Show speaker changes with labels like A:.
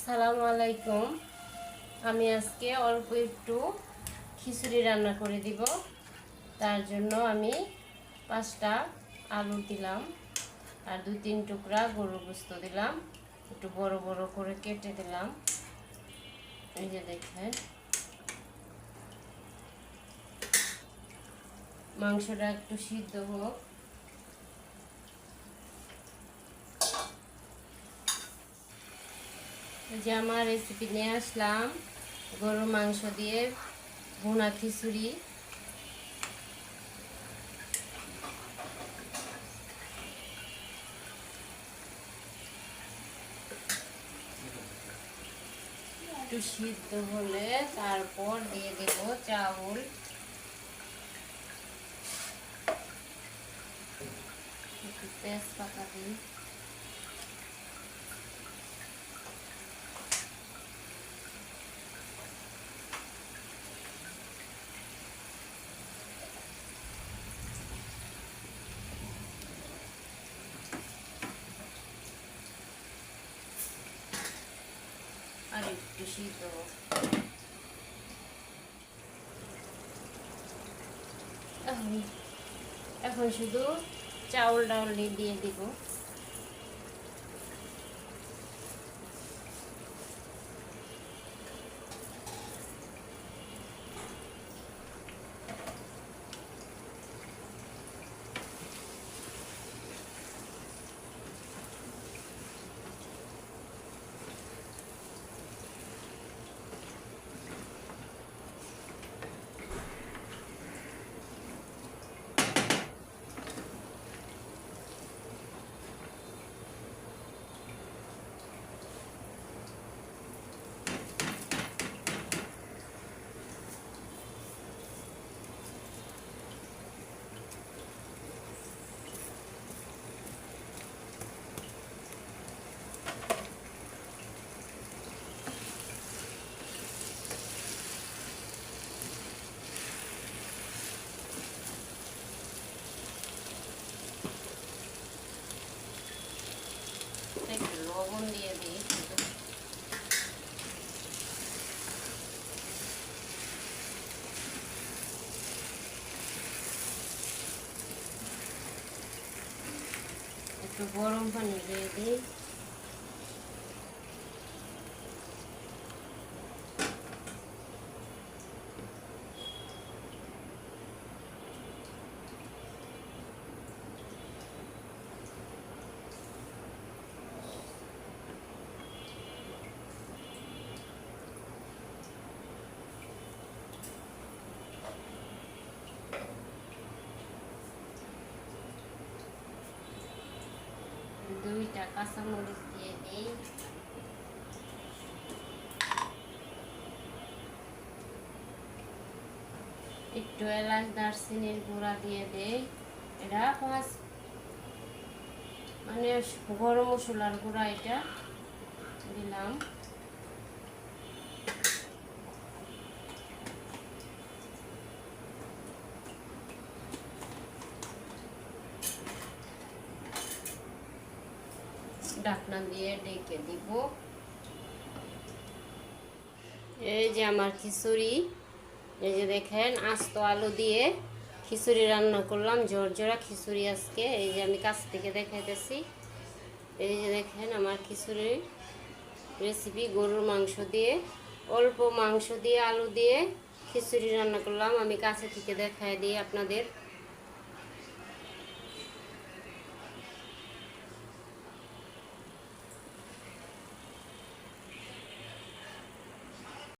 A: সালামু আলাইকুম আমি আজকে অল্প একটু খিচুড়ি রান্না করে দিব। তার জন্য আমি পাঁচটা আলু দিলাম আর দু তিন টুকরা গরু গোস্ত দিলাম। একটু বড় বড় করে কেটে দিলাম। এই যে দেখেন। মাংসটা একটু সিদ্ধ হোক। যে আমার রেসিপি নিয়ে আসলাম, গরুর মাংস দিয়ে ভুনা খিচুড়ি। একটু সিদ্ধ হলে তারপর দিয়ে দেব চাউল। তেজপাতা দিই। একটু সিদ্ধ এখন শুধু চাউল ডাউল দিয়ে দিব একটু লবণ দিয়ে দিই একটু গরম পানি দিয়ে দিই। দুইটা কাঁচামরিচ দিয়ে দিই একটু এলাচ, দারচিনির গুঁড়া দিয়ে দেই। এটা পাঁচ মানে গরম মশলার গুঁড়া এটা দিলাম ঢাকনা দিয়ে ডেকে দিব। এই যে আমার খিচুড়ি, এই যে দেখেন, আস্ত আলু দিয়ে খিচুড়ি রান্না করলাম জোরজোড়া খিচুড়ি আজকে, এই যে আমি কাছ থেকে দেখাইতেছি। এই যে দেখেন আমার খিচুড়ির রেসিপি গরুর মাংস দিয়ে, অল্প মাংস দিয়ে আলু দিয়ে খিচুড়ি রান্না করলাম। আমি কাছে থেকে দেখাই দিই আপনাদের।